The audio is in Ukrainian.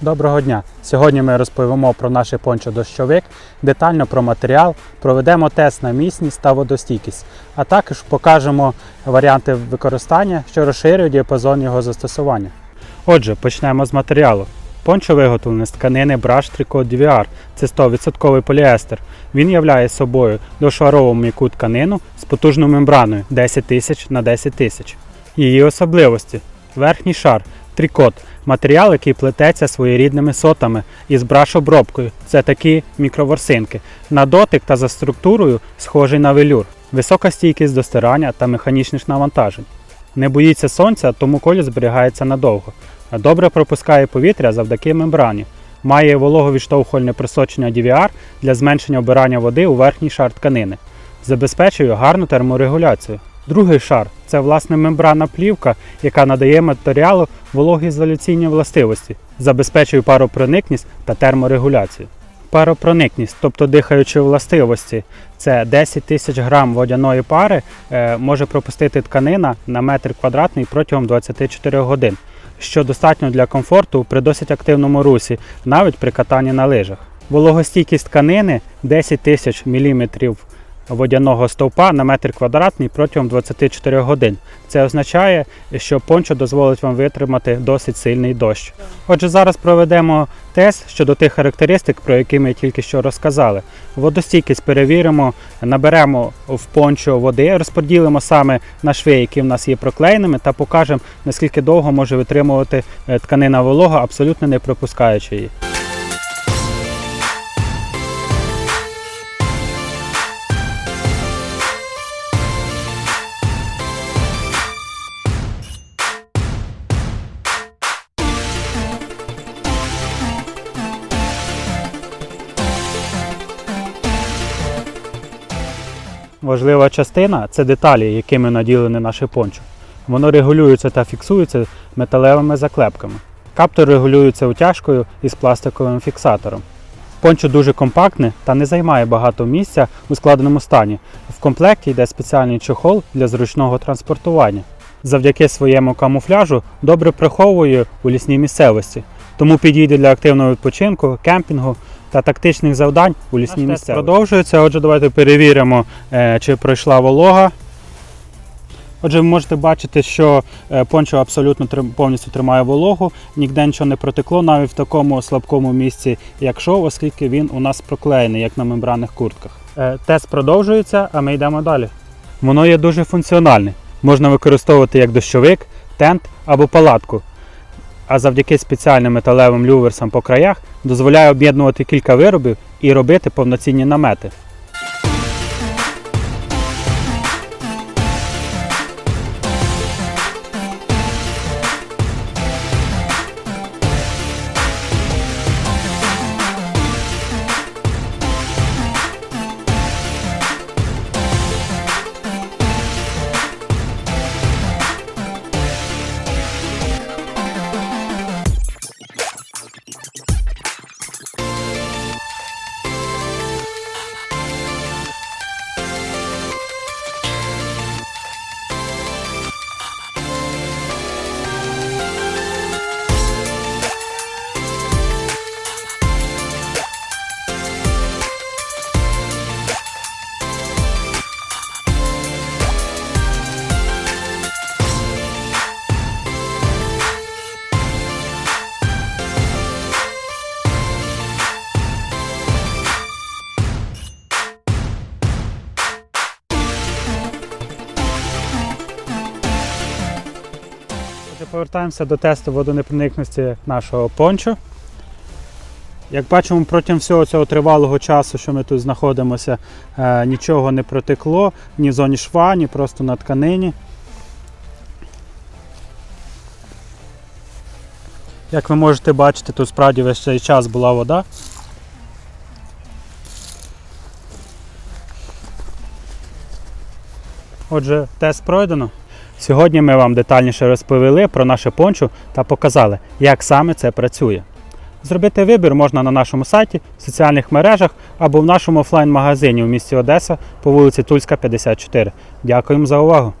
Доброго дня! Сьогодні ми розповімо про наш пончо-дощовик, детально про матеріал, проведемо тест на міцність та водостійкість, а також покажемо варіанти використання, що розширюють діапазон його застосування. Отже, почнемо з матеріалу. Пончо виготовлене з тканини Brush Tricot DVR. Це 100% поліестер. Він являє собою двошарову м'яку тканину з потужною мембраною 10 тисяч на 10 тисяч. Її особливості. Верхній шар трикот матеріал, який плететься своєрідними сотами із браш-обробкою. Це такі мікроворсинки. На дотик та за структурою схожий на велюр. Висока стійкість до стирання та механічних навантажень. Не боїться сонця, тому колір зберігається надовго. Добре пропускає повітря завдяки мембрані. Має вологовідштовхувальне просочення DVR для зменшення обирання води у верхній шар тканини. Забезпечує гарну терморегуляцію. Другий шар це власне мембранна плівка, яка надає матеріалу вологоізоляційні властивості, забезпечує паропроникність та терморегуляцію. Паропроникність, тобто дихаючі властивості, це 10 тисяч грам водяної пари е, може пропустити тканина на метр квадратний протягом 24 годин, що достатньо для комфорту при досить активному русі, навіть при катанні на лижах. Вологостійкість тканини 10 тисяч міліметрів водяного стовпа на метр квадратний протягом 24 годин. Це означає, що пончо дозволить вам витримати досить сильний дощ. Отже, зараз проведемо тест щодо тих характеристик, про які ми тільки що розказали. Водостійкість перевіримо, наберемо в пончо води, розподілимо саме на шви, які в нас є проклеєними, та покажемо, наскільки довго може витримувати е, тканина волога, абсолютно не пропускаючи її. Важлива частина це деталі, якими наділене наше пончо. Воно регулюється та фіксується металевими заклепками. Каптор регулюється утяжкою із пластиковим фіксатором. Пончо дуже компактне та не займає багато місця у складеному стані. В комплекті йде спеціальний чохол для зручного транспортування. Завдяки своєму камуфляжу добре приховує у лісній місцевості, тому підійде для активного відпочинку, кемпінгу та тактичних завдань у лісній місцевості. Продовжується. Отже, давайте перевіримо, е, чи пройшла волога. Отже, ви можете бачити, що е, пончо абсолютно повністю тримає вологу, ніде нічого не протекло, навіть в такому слабкому місці, як шов, оскільки він у нас проклеєний, як на мембранних куртках. Е, Тест продовжується, а ми йдемо далі. Воно є дуже функціональне. Можна використовувати як дощовик, тент або палатку. А завдяки спеціальним металевим люверсам по краях дозволяє об'єднувати кілька виробів і робити повноцінні намети. Повертаємося до тесту водонепроникності нашого пончо. Як бачимо, протягом всього цього тривалого часу, що ми тут знаходимося, е, нічого не протекло ні в зоні шва, ні просто на тканині. Як ви можете бачити, тут справді весь цей час була вода. Отже, тест пройдено. Сьогодні ми вам детальніше розповіли про наше пончо та показали, як саме це працює. Зробити вибір можна на нашому сайті, в соціальних мережах або в нашому офлайн-магазині у місті Одеса по вулиці Тульська, 54. Дякуємо за увагу!